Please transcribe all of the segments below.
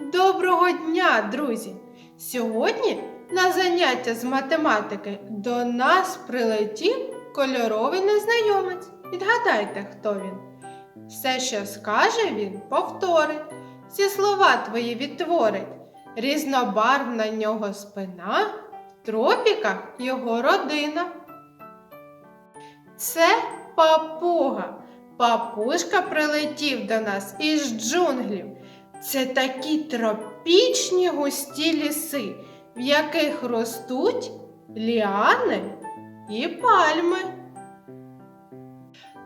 Доброго дня, друзі! Сьогодні на заняття з математики до нас прилетів кольоровий незнайомець. Відгадайте, хто він. Все, що скаже він, повторить. Всі слова твої відтворить. Різнобарвна нього спина, в тропіках його родина. Це папуга. Папушка прилетів до нас із джунглів. Це такі тропічні густі ліси, в яких ростуть ліани і пальми.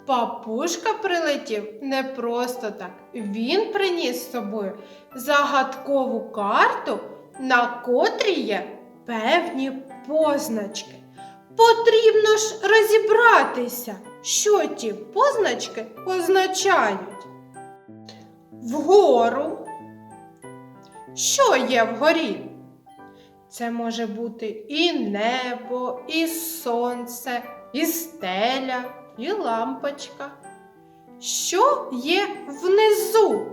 Папушка прилетів не просто так. Він приніс з собою загадкову карту, на котрій є певні позначки. Потрібно ж розібратися, що ті позначки означають. Вгору. Що є вгорі? Це може бути і небо, і сонце, і стеля, і лампочка. Що є внизу?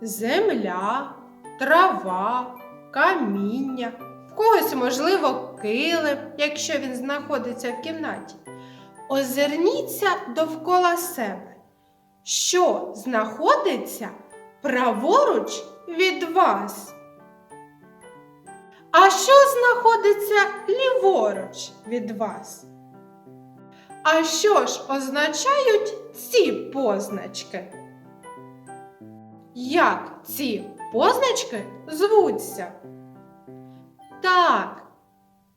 Земля, трава, каміння, в когось, можливо, килим, якщо він знаходиться в кімнаті. Озирніться довкола себе. Що знаходиться праворуч від вас? А що знаходиться ліворуч від вас? А що ж означають ці позначки? Як ці позначки звуться? Так,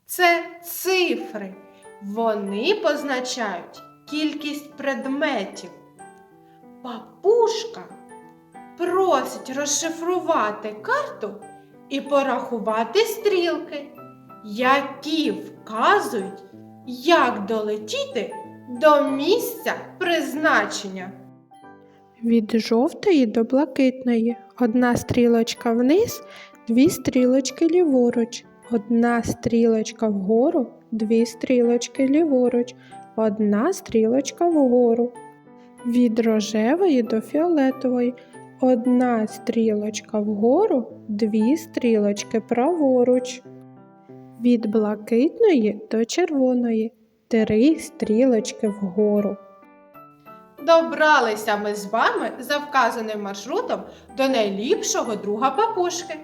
це цифри. Вони позначають кількість предметів. Папушка просить розшифрувати карту і порахувати стрілки, які вказують, як долетіти до місця призначення. Від жовтої до блакитної. Одна стрілочка вниз, дві стрілочки ліворуч. Одна стрілочка вгору, дві стрілочки ліворуч. Одна стрілочка вгору. Від рожевої до фіолетової. Одна стрілочка вгору, дві стрілочки праворуч. Від блакитної до червоної. Три стрілочки вгору. Добралися ми з вами за вказаним маршрутом до найліпшого друга папушки.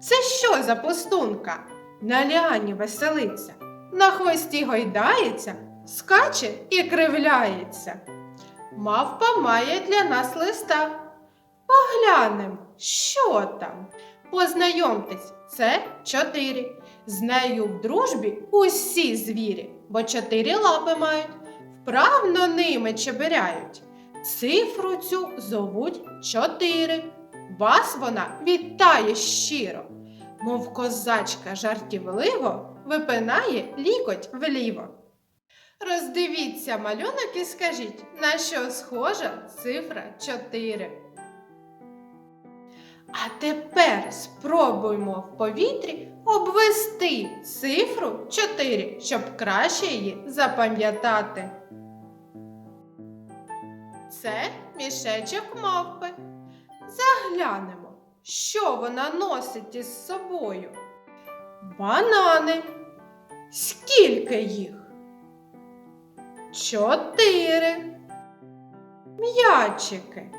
Це що за пустунка? На ліані веселиться, на хвості гойдається, скаче і кривляється. Мавпа має для нас листа. Поглянемо, що там. Познайомтесь, це чотири. З нею в дружбі усі звірі, бо чотири лапи мають, вправно ними чебиряють. Цифру цю зовуть чотири. Вас вона вітає щиро, мов козачка жартівливо випинає лікоть вліво. Роздивіться малюнок і скажіть, на що схожа цифра 4. А тепер спробуймо в повітрі обвести цифру 4, щоб краще її запам'ятати. Це мішечок мавпи. Заглянемо, що вона носить із собою. Банани. Скільки їх? Чотири. М'ячики.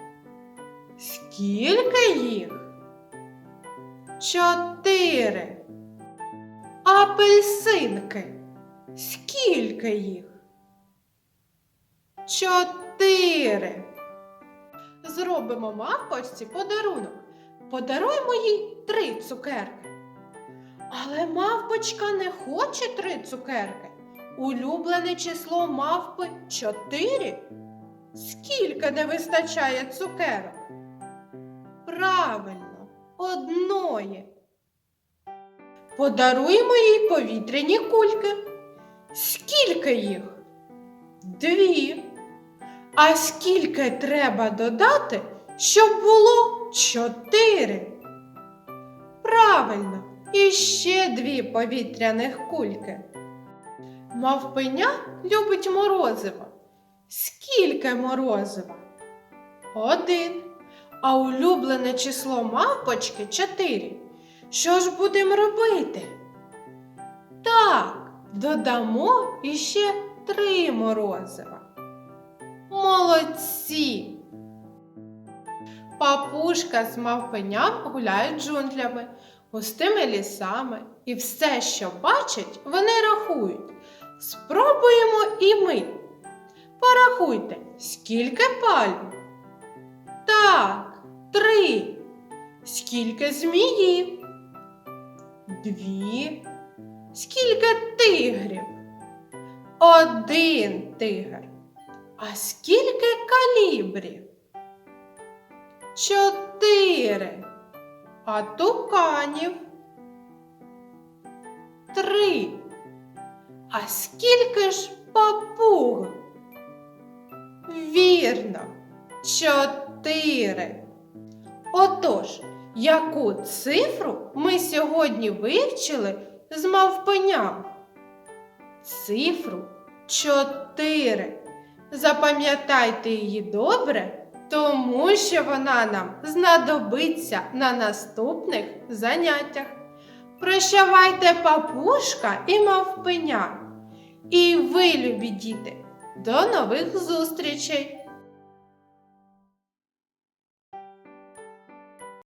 Скільки їх? Чотири. Апельсинки. Скільки їх? Чотири. Зробимо мавпочці подарунок. Подаруємо їй три цукерки. Але мавпочка не хоче три цукерки. Улюблене число мавпи чотири. Скільки не вистачає цукерок? Правильно, одної. Подаруємо їй повітряні кульки. Скільки їх? Дві. А скільки треба додати, щоб було чотири? Правильно, і ще дві повітряних кульки. Мавпеня любить морозиво. Скільки морозива? Один. А улюблене число мавпочки 4. Що ж будемо робити? Так, додамо іще три морозива. Молодці! Папушка з мавпеням гуляють джунглями, густими лісами, і все, що бачать, вони рахують. Спробуємо і ми. Порахуйте, скільки пальм? Так, три. Скільки зміїв? Дві. Скільки тигрів? Один тигр. А скільки калібрів? Чотири. А туканів? Три. А скільки ж папуг? Вірно, чотири. Отож, яку цифру ми сьогодні вивчили з мавпеням? Цифру чотири. Запам'ятайте її добре, тому що вона нам знадобиться на наступних заняттях. Прощавайте папушка і мавпеня. І ви, любі діти, до нових зустрічей!